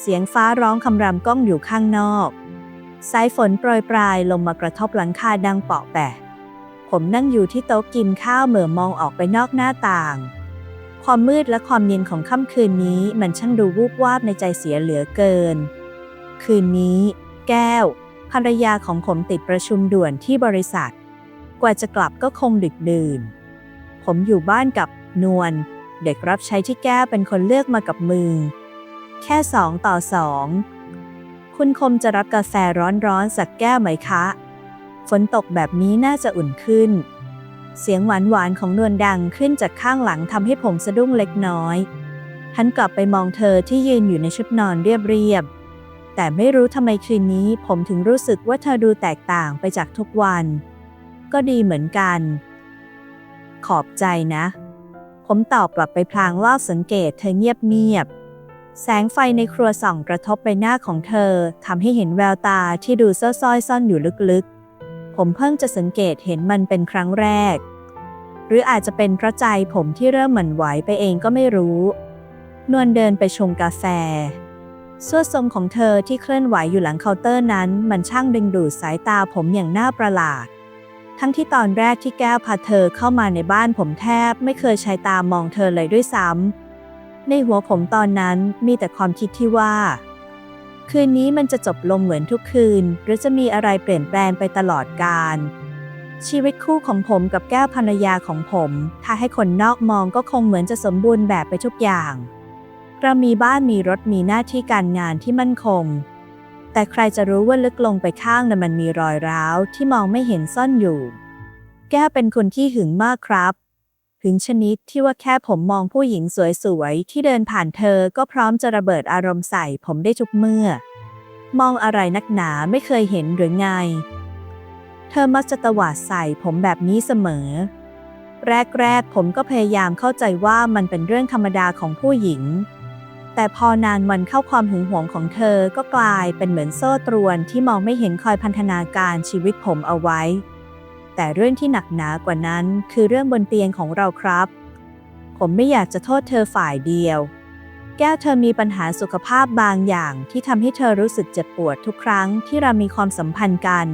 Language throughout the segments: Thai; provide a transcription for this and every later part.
เสียงฟ้าร้องคำรามก้องอยู่ข้างนอก สายฝนโปรยปลายลงมากระทบหลังคาดังเปาะแปะ ผมนั่งอยู่ที่โต๊ะกินข้าวเหม่อมองออกไปนอกหน้าต่าง ความมืดและความเย็นของค่ำคืนนี้มันช่างดูวูบวาบในใจเสียเหลือเกิน คืนนี้ แก้ว ภรรยาของผมติดประชุมด่วนที่บริษัท กว่าจะกลับก็คงดึกดื่น ผมอยู่บ้านกับนวล ด็กรับใช้ที่แก้วเป็นคนเลือกมากับมือ แค่สองต่อสองคุณคมจะรับกาแฟร้อนๆสักแก้วไหมคะ ฝนตกแบบนี้น่าจะอุ่นขึ้น เสียงหวานๆของนวลดังขึ้นจากข้างหลังทำให้ผมสะดุ้งเล็กน้อยหันกลับไปมองเธอที่ยืนอยู่ในชุดนอนเรียบๆ แต่ไม่รู้ทำไมคืนนี้ผมถึงรู้สึกว่าเธอดูแตกต่างไปจากทุกวัน ก็ดีเหมือนกัน ขอบใจนะ ผมตอบกลับไปพลางว่าสังเกตเธอเงียบๆแสงไฟในครัวส่องกระทบไปหน้าของเธอทำให้เห็นแววตาที่ดูซ่อยซ่อนอยู่ลึกๆ ผมเพิ่งจะสังเกตเห็นมันเป็นครั้งแรก หรืออาจจะเป็นเพราะใจผมที่เริ่มหมั่นไหวไปเองก็ไม่รู้ นวลเดินไปชงกาแฟส่วนทรงของเธอที่เคลื่อนไหวอยู่หลังเคาน์เตอร์นั้น มันช่างดึงดูดสายตาผมอย่างน่าประหลาด ทั้งที่ตอนแรกที่แก้วพาเธอเข้ามาในบ้านผมแทบไม่เคยใช้ตามองเธอเลยด้วยซ้ำในหัวผมตอนนั้นมีแต่ความคิดที่ว่า คืนนี้มันจะจบลงเหมือนทุกคืน หรือจะมีอะไรเปลี่ยนแปลงไปตลอดกาลชีวิตคู่ของผมกับแก้วภรรยาของผม ถ้าให้คนนอกมองก็คงเหมือนจะสมบูรณ์แบบไปทุกอย่างเรามีบ้านมีรถมีหน้าที่การงานที่มั่นคง แต่ใครจะรู้ว่าลึกลงไปข้างนั้นมันมีรอยร้าวที่มองไม่เห็นซ่อนอยู่ แก้วเป็นคนที่หึงมากครับถึงชนิดที่ว่าแค่ผมมองผู้หญิงสวยๆ ที่เดินผ่านเธอก็พร้อมจะระเบิดอารมณ์ใส่ผมได้ทุกเมื่อ มองอะไรนักหนาไม่เคยเห็นหรือไง เธอมักจะตวาดใส่ผมแบบนี้เสมอ แรกๆ ผมก็พยายามเข้าใจว่ามันเป็นเรื่องธรรมดาของผู้หญิง แต่พอนานวันเข้าความหึงหวงของเธอก็กลายเป็นเหมือนโซ่ตรวนที่มองไม่เห็นคอยพันธนาการชีวิตผมเอาไว้ แต่เรื่องที่หนักหนากว่านั้นคือเรื่องบนเตียงของเราครับ ผมไม่อยากจะโทษเธอฝ่ายเดียว แก้วเธอมีปัญหาสุขภาพบางอย่างที่ทำให้เธอรู้สึกเจ็บปวดทุกครั้งที่เรามีความสัมพันธ์กัน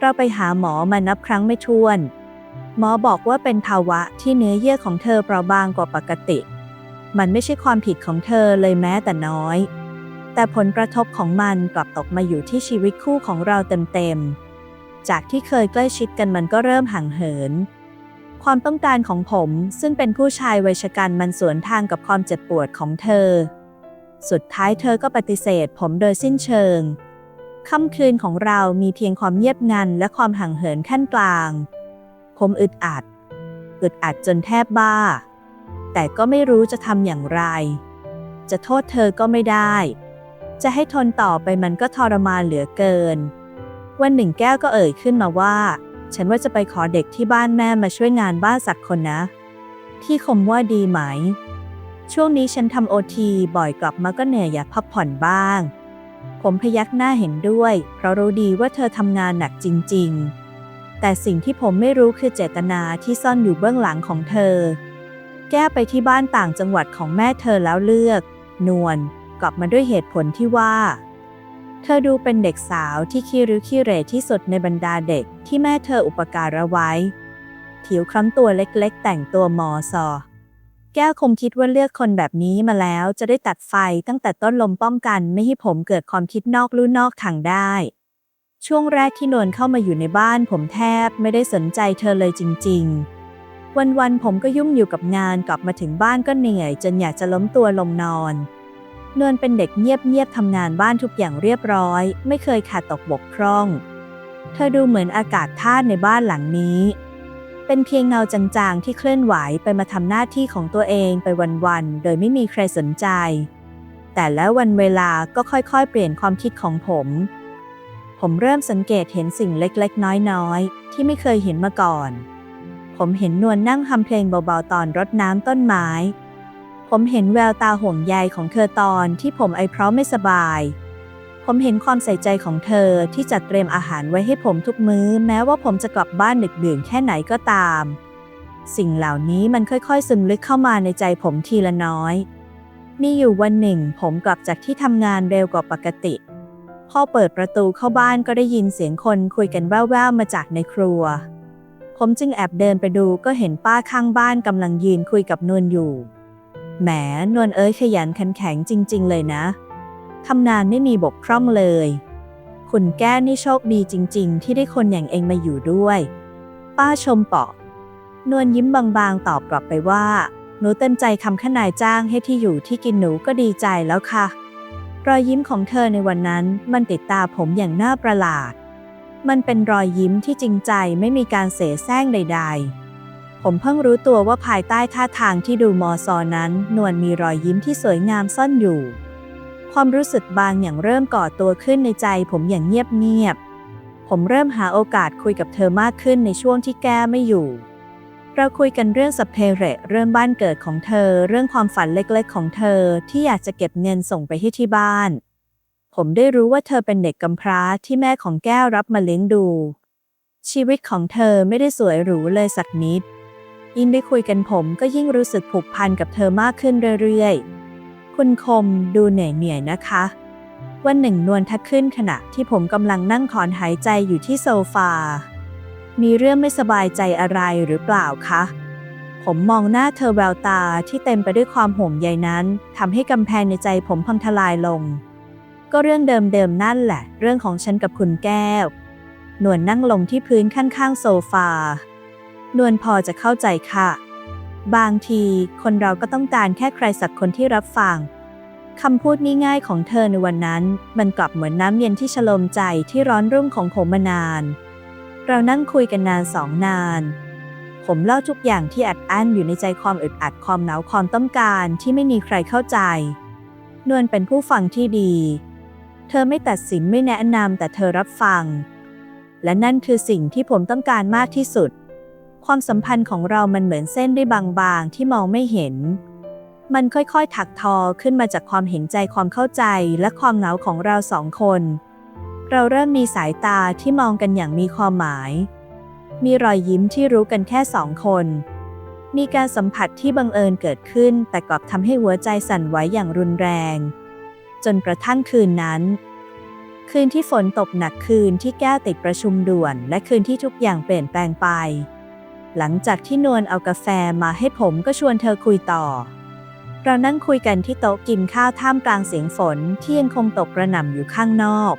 เราไปหาหมอมานับครั้งไม่ถ้วน หมอบอกว่าเป็นภาวะที่เนื้อเยื่อของเธอเปราะบางกว่าปกติ มันไม่ใช่ความผิดของเธอเลยแม้แต่น้อย แต่ผลกระทบของมันกลับตกมาอยู่ที่ชีวิตคู่ของเราเต็มๆ จากที่เคยใกล้ชิดกันมันก็เริ่มห่างเหิน ความต้องการของผมซึ่งเป็นผู้ชายวัยชกันมันสวนทางกับความเจ็บปวดของเธอ สุดท้ายเธอก็ปฏิเสธผมโดยสิ้นเชิง ค่ำคืนของเรามีเพียงความเงียบงันและความห่างเหินขั้นกลาง ผมอึดอัด อึดอัดจนแทบบ้า แต่ก็ไม่รู้จะทำอย่างไร จะโทษเธอก็ไม่ได้ จะให้ทนต่อไปมันก็ทรมานเหลือเกิน วันหนึ่งแก้วก็เอ่ยขึ้นมาว่า ฉันว่าจะไปขอเด็กที่บ้านแม่มาช่วยงานบ้านสักคนนะ ที่คมว่าดีไหม ช่วงนี้ฉันทำโอทีบ่อยกลับมาก็เหนื่อยอยากพักผ่อนบ้าง ผมพยักหน้าเห็นด้วย เพราะรู้ดีว่าเธอทำงานหนักจริง ๆ แต่สิ่งที่ผมไม่รู้คือเจตนาที่ซ่อนอยู่เบื้องหลังของเธอ แก้ไปที่บ้านต่างจังหวัดของแม่เธอแล้วเลือก นวลกลับมาด้วยเหตุผลที่ว่า เธอดูเป็นเด็กสาวที่ขี้ริ้วขี้เหร่ที่สุดในบรรดาเด็กที่แม่เธออุปการะไว้ ผิวคล้ำตัวเล็กๆ แต่งตัวมอซอแก้วคงคิดว่าเลือกคนแบบนี้มาแล้วจะได้ตัดไฟตั้งแต่ต้นลมป้องกันไม่ให้ผมเกิดความคิดนอกลู่นอกทางได้ ช่วงแรกที่นวลเข้ามาอยู่ในบ้านผมแทบไม่ได้สนใจเธอเลยจริง ๆ วันๆผมก็ยุ่งอยู่กับงานกลับมาถึงบ้านก็เหนื่อย จนอยากจะล้มตัวลงนอนนวลเป็นเด็กเงียบๆทำงานบ้านทุกอย่างเรียบร้อย ไม่เคยขาดตกบกพร่อง เธอดูเหมือนอากาศธาตุในบ้านหลังนี้ เป็นเพียงเงาจางๆที่เคลื่อนไหวไปมาทำหน้าที่ของตัวเองไปวันๆโดยไม่มีใครสนใจ แต่แล้ววันเวลาก็ค่อยๆ เปลี่ยนความคิดของผม ผมเริ่มสังเกตเห็นสิ่งเล็กๆ น้อยๆ ที่ไม่เคยเห็นมาก่อน ผมเห็นนวลนั่งทำเพลงเบาๆตอนรดน้ำต้นไม้ ผมเห็นแววตาห่วงใยของเธอตอนที่ผมไอเพราะไม่สบาย ผมเห็นความใส่ใจของเธอที่จัดเตรียมอาหารไว้ให้ผมทุกมื้อ แม้ว่าผมจะกลับบ้านดึกดื่นแค่ไหนก็ตาม สิ่งเหล่านี้มันค่อยๆ ซึมลึกเข้ามาในใจผมทีละน้อย มีอยู่วันหนึ่ง ผมกลับจากที่ทำงานเร็วกว่าปกติพ่อเปิดประตูเข้าบ้านก็ได้ยินเสียงคนคุยกันแว่วๆมาจากในครัว ผมจึงแอบเดินไปดูก็เห็นป้าข้างบ้านกำลังยืนคุยกับนวลอยู่ แหมนวลเอ้ยขยันขันแข็งจริง ๆ เลยนะทำนานไม่มีบกพร่องเลย คุณแก้นี่โชคดีจริง ๆ ที่ได้คนอย่างเองมาอยู่ด้วย ป้าชมปาะนวลยิ้มบางๆ ตอบกลับไปว่า หนูเต็มใจคำขนายจ้างให้ที่อยู่ที่กินหนูก็ดีใจแล้วค่ะ รอยยิ้มของเธอในวันนั้นมันติดตาผมอย่างน่าประหลาด มันเป็นรอยยิ้มที่จริงใจไม่มีการเสแสร้งใด ๆ ผมเพิ่งรู้ตัวว่าภายใต้ท่าทางที่ดูมอซอนั้น นวลมีรอยยิ้มที่สวยงามซ่อนอยู่ ความรู้สึกบางอย่างเริ่มก่อตัวขึ้นในใจผมอย่างเงียบๆ ผมเริ่มหาโอกาสคุยกับเธอมากขึ้นในช่วงที่แก้ไม่อยู่ เราคุยกันเรื่องสพเพเระเรื่องบ้านเกิดของเธอ เรื่องความฝันเล็กๆ ของเธอที่อยากจะเก็บเงินส่งไปให้ที่บ้าน ผมได้รู้ว่าเธอเป็นเด็กกำพร้าที่แม่ของแก้วรับมาเลี้ยงดู ชีวิตของเธอไม่ได้สวยหรูเลยสักนิด ยิ่งได้คุยกันผมก็ยิ่งรู้สึกผูกพันกับเธอมากขึ้นเรื่อยๆ คุณคมดูเหนื่อยๆนะคะ วันหนึ่งนวลทักขึ้นขณะที่ผมกำลังนั่งถอนหายใจอยู่ที่โซฟา มีเรื่องไม่สบายใจอะไรหรือเปล่าคะผมมองหน้าเธอแววตาที่เต็มไปด้วยความห่วงใยนั้นทำให้กำแพงในใจผมพังทลายลง ก็เรื่องเดิมๆนั่นแหละ เรื่องของฉันกับคุณแก้ว นวลนั่งลงที่พื้นข้างๆโซฟา นวลพอจะเข้าใจค่ะ บางทีคนเราก็ต้องการแค่ใครสักคนที่รับฟังคำพูดง่ายๆของเธอในวันนั้น มันกลับเหมือนน้ำเย็นที่ฉโลมใจที่ร้อนรุ่มของผมมานาน เรานั่งคุยกันนานสองนาน ผมเล่าทุกอย่างที่อัดอั้นอยู่ในใจความอึดอัดความหนาวความต้องการที่ไม่มีใครเข้าใจ นวลเป็นผู้ฟังที่ดี เธอไม่ตัดสินไม่แนะนำแต่เธอรับฟัง และนั่นคือสิ่งที่ผมต้องการมากที่สุด ความสัมพันธ์ของเรามันเหมือนเส้นได้บางๆที่มองไม่เห็น มันค่อยๆถักทอขึ้นมาจากความเห็นใจความเข้าใจและความเหงาของเราสองคน เราเริ่มมีสายตาที่มองกันอย่างมีความหมาย มีรอยยิ้มที่รู้กันแค่สองคน มีการสัมผัสที่บังเอิญเกิดขึ้นแต่กลับทำให้หัวใจสั่นไหวอย่างรุนแรง นกระทั่งคืนนั้น คืนที่ฝนตกหนักคืนที่แก้วติดประชุมด่วน และคืนที่ทุกอย่างเปลี่ยนแปลงไป หลังจากที่นวลเอากาแฟมาให้ผมก็ชวนเธอคุยต่อ เรานั่งคุยกันที่โต๊ะกินข้าวท่ามกลางเสียงฝนที่ยังคงตกกระหน่ำอยู่ข้างนอก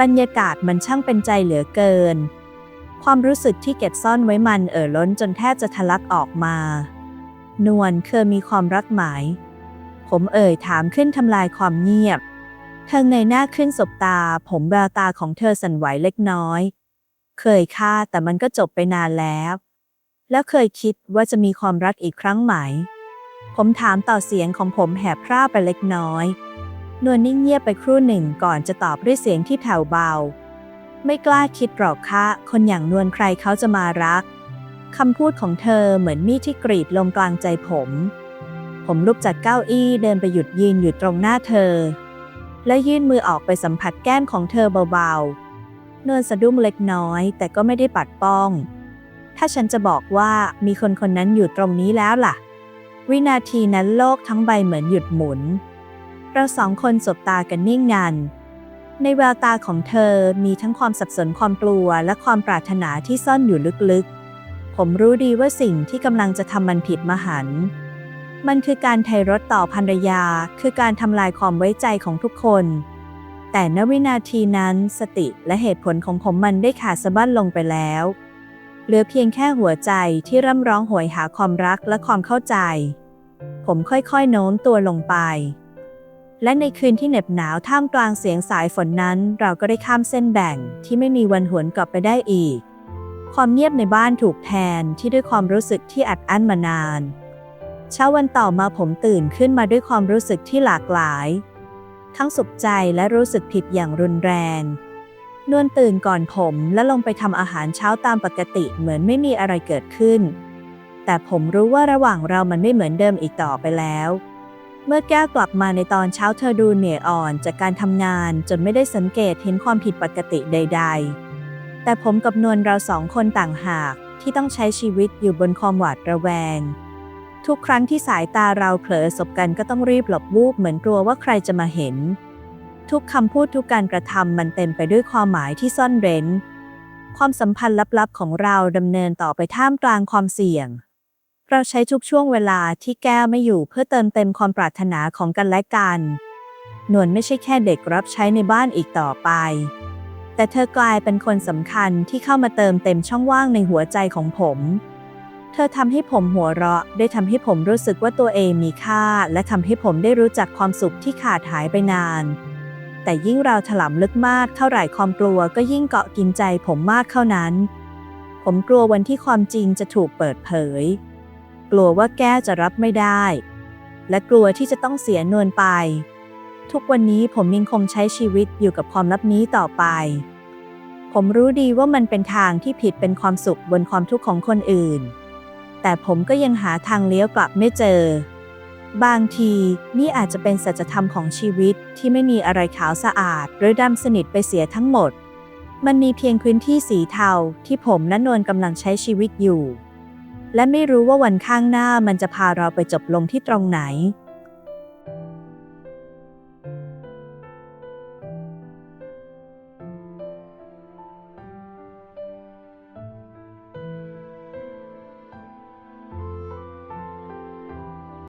บรรยากาศมันช่างเป็นใจเหลือเกิน ความรู้สึกที่เก็บซ่อนไว้มันเอ่อล้นจนแทบจะทะลักออกมา นวลเคยมีความรักหมาย ผมเอ่ยถามขึ้นทำลายความเงียบเธอเงยหน้าขึ้นสบตา ผมแววตาของเธอสั่นไหวเล็กน้อย เคยค่าแต่มันก็จบไปนานแล้ว แล้วเคยคิดว่าจะมีความรักอีกครั้งไหม ผมถามต่อเสียงของผมแหบพร่าไปเล็กน้อย นวลนิ่งเงียบไปครู่หนึ่งก่อนจะตอบด้วยเสียงที่แผ่วเบา ไม่กล้าคิดหรอกคะคนอย่างนวลใครเขาจะมารักคำพูดของเธอเหมือนมีดที่กรีดลงกลางใจผม ผมลุกจากเก้าอี้เดินไปหยุดยืนอยู่ตรงหน้าเธอ และยื่นมือออกไปสัมผัสแก้มของเธอเบาๆนวลสะดุ้งเล็กน้อยแต่ก็ไม่ได้ปัดป้อง ถ้าฉันจะบอกว่ามีคนคนนั้นอยู่ตรงนี้แล้วล่ะ วินาทีนั้นโลกทั้งใบเหมือนหยุดหมุน เราสองคนสบตากันนิ่งงันในแววตาของเธอมีทั้งความสับสนความกลัวและความปรารถนาที่ซ่อนอยู่ลึกๆ ผมรู้ดีว่าสิ่งที่กำลังจะทำมันผิดมหันต์ มันคือการไทรถต่อภรรยา คือการทำลายความไว้ใจของทุกคน แต่ณวินาทีนั้นสติและเหตุผลของผมมันได้ขาดสะบั้นลงไปแล้ว เหลือเพียงแค่หัวใจที่ร่ำร้องโหยหาความรักและความเข้าใจ ผมค่อยๆโน้มตัวลงไป และในคืนที่เหน็บหนาวท่ามกลางเสียงสายฝนนั้น เราก็ได้ข้ามเส้นแบ่งที่ไม่มีวันหวนกลับไปได้อีก ความเงียบในบ้านถูกแทนที่ด้วยความรู้สึกที่อัดอั้นมานาน เช้าวันต่อมาผมตื่นขึ้นมาด้วยความรู้สึกที่หลากหลาย ทั้งสุขใจและรู้สึกผิดอย่างรุนแรง นวลตื่นก่อนผมและลงไปทำอาหารเช้าตามปกติเหมือนไม่มีอะไรเกิดขึ้น แต่ผมรู้ว่าระหว่างเรามันไม่เหมือนเดิมอีกต่อไปแล้ว เมื่อแก้วกลับมาในตอนเช้าเธอดูเหนื่อยอ่อนจากการทำงานจนไม่ได้สังเกตเห็นความผิดปกติใด ๆ แต่ผมกับนวลเราสองคนต่างหากที่ต้องใช้ชีวิตอยู่บนความหวาดระแวง ทุกครั้งที่สายตาเราเผลอสบกันก็ต้องรีบหลบวูบเหมือนกลัวว่าใครจะมาเห็น ทุกคำพูดทุกการกระทำมันเต็มไปด้วยความหมายที่ซ่อนเร้น ความสัมพันธ์ลับๆของเราดำเนินต่อไปท่ามกลางความเสี่ยง เราใช้ทุกช่วงเวลาที่แก้ไม่อยู่เพื่อเติมเต็มความปรารถนาของกันและกันนวลไม่ใช่แค่เด็กรับใช้ในบ้านอีกต่อไป แต่เธอกลายเป็นคนสำคัญที่เข้ามาเติมเต็มช่องว่างในหัวใจของผม เธอทำให้ผมหัวเราะ ได้ทำให้ผมรู้สึกว่าตัวเองมีค่า และทำให้ผมได้รู้จักความสุขที่ขาดหายไปนาน แต่ยิ่งเราถลำลึกมากเท่าไหร่ความกลัวก็ยิ่งเกาะกินใจผมมากเท่านั้น ผมกลัววันที่ความจริงจะถูกเปิดเผย กลัวว่าแก้จะรับไม่ได้ และกลัวที่จะต้องเสียนวลไป ทุกวันนี้ผมยังคงใช้ชีวิตอยู่กับความลับนี้ต่อไปผมรู้ดีว่ามันเป็นทางที่ผิดเป็นความสุขบนความทุกข์ของคนอื่น แต่ผมก็ยังหาทางเลี้ยวกลับไม่เจอ บางทีนี่อาจจะเป็นสัจธรรมของชีวิตที่ไม่มีอะไรขาวสะอาด หรือดำสนิทไปเสียทั้งหมด มันมีเพียงพื้นที่สีเทาที่ผมและนวลกำลังใช้ชีวิตอยู่ และไม่รู้ว่าวันข้างหน้ามันจะพาเราไปจบลงที่ตรงไหน